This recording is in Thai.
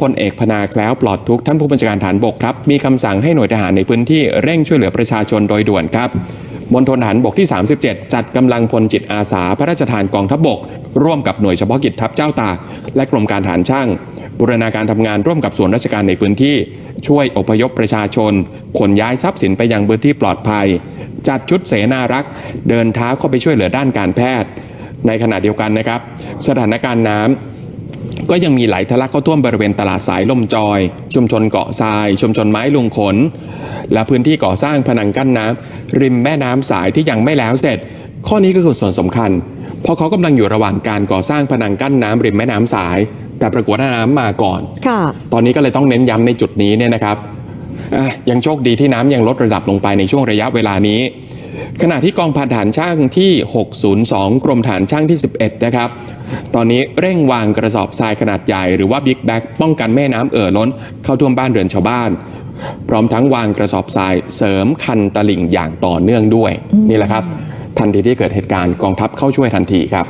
พลเอกพนาแคล้วปลอดทุกท่านผู้บัญชาการฐานบกครับ มีคำสั่งให้หน่วยทหารในพื้นที่เร่งช่วยเหลือประชาชนโดยด่วนครับมณฑลทหารบกที่ 37 จัดกำลังพลจิตอาสาพระราชทานกองทัพบก ร่วมกับหน่วยเฉพาะกิจทัพเจ้าตาก และกรมการฐานช่าง บูรณาการทำงานร่วมกับส่วนราชการในพื้นที่ ช่วยอพยพประชาชน ขนย้ายทรัพย์สินไปยังพื้นที่ปลอดภัย จัดชุดเสนารักษ์ เดินเท้าเข้าไปช่วยเหลือด้านการแพทย์ ในขณะเดียวกันนะครับ สถานการณ์น้ำ ก็ยังมีไหลทะลักเข้าท่วมบริเวณตลาดสายลมจอย ชุมชนเกาะทราย ชุมชนไม้ลุงขน และพื้นที่ก่อสร้างพนังกั้นน้ำริมแม่น้ำสายที่ยังไม่แล้วเสร็จ ข้อนี้ก็คือส่วนสำคัญ เพราะเขากำลังอยู่ระหว่างการก่อสร้างพนังกั้นน้ำริมแม่น้ำสาย แต่ปรากฏว่าน้ำมาก่อนค่ะตอนนี้ก็เลยต้องเน้นย้ำในจุดนี้เนี่ยนะครับอะยังโชคดีที่น้ำยังลดระดับลงไปในช่วงระยะเวลานี้ ขณะที่กองพันฐานช่างที่ 602 กรมฐานช่างที่ 11 นะครับ ตอนนี้เร่งวางกระสอบทรายขนาดใหญ่หรือว่าบิ๊กแบ็กป้องกันแม่น้ำเอ่อล้น เข้าท่วมบ้านเรือนชาวบ้าน พร้อมทั้งวางกระสอบทรายเสริมคันตลิ่งอย่างต่อเนื่องด้วย นี่แหละครับ ทันทีที่เกิดเหตุการณ์กองทัพเข้าช่วยทันทีครับ